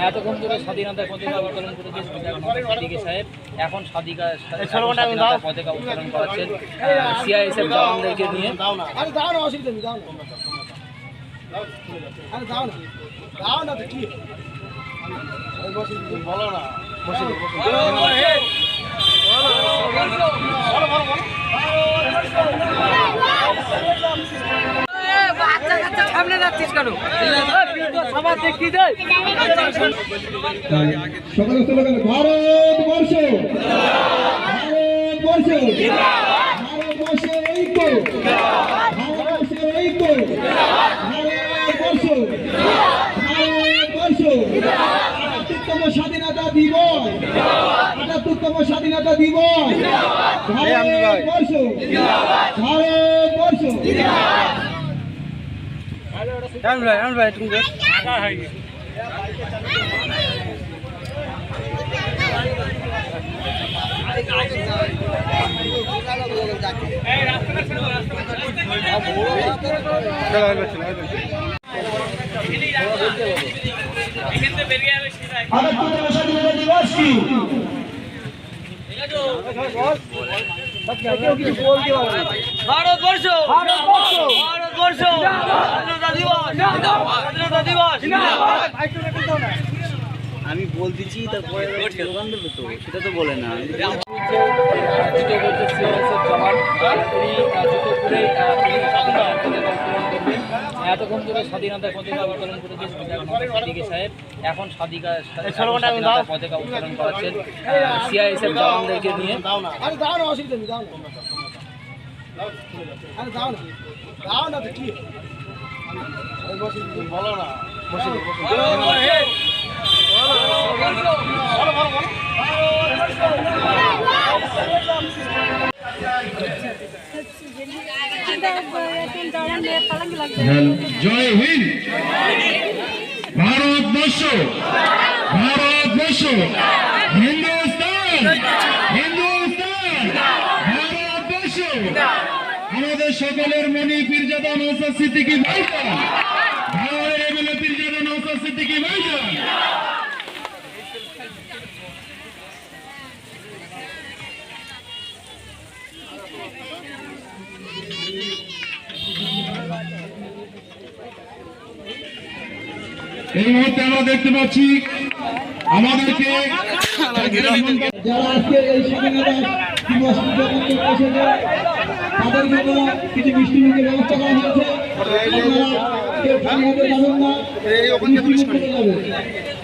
এতক্ষণ ধরে স্বাধীনতার পতাকা উত্তোলন করেছে সাদিকে সাহেব এখন সাদিকা স্বাধীনতার পতাকা উত্তোলন করাচ্ছেন সিআইএসএফ সামনে যাচ্ছিস কেন ভারতবর্ষ ঐক্য স্বাধীনতা দিবস আটাত্তরতম স্বাধীনতা দিবস ভারতবর্ষ ভারতবর্ষ আটাত্তরতম স্বাধীনতা দিবস কি ভারতবর্ষ। ভারতবর্ষ। ভারতবর্ষ। স্বাধীনতা দিবস। স্বাধীনতা দিবস। আমি বলতেছি তারপরে স্লোগান দেবে তো সেটা তো বলে না। এতক্ষণ ধরে স্বাধীনতার পতাকা উত্তোলন করেছে সাহেব এখন সাদিকা স্বাধীনতার পতাকা উত্তোলন করাচ্ছেন সিআইএসএফ জওয়ানদেরকে নিয়ে বলো না জয় হিন্দ। ভারতবর্ষ ভারতবর্ষ হিন্দুস্তান। হিন্দুস্তান। ভারতবর্ষ আমাদের সকলের মনি পীরজাদা নৌসাদ সিদ্দিকি ভাইজান পীরজাদা এই মুহূর্তে আমরা দেখতে পাচ্ছি, আমাদেরকে যারা আজকে এই দিবস তাদের জন্য কিছু মিষ্টি মুখের ব্যবস্থা করা হয়েছে। আপনারা কেউ খালি হাতে যাবেন না মিষ্টি মুখ যাবেন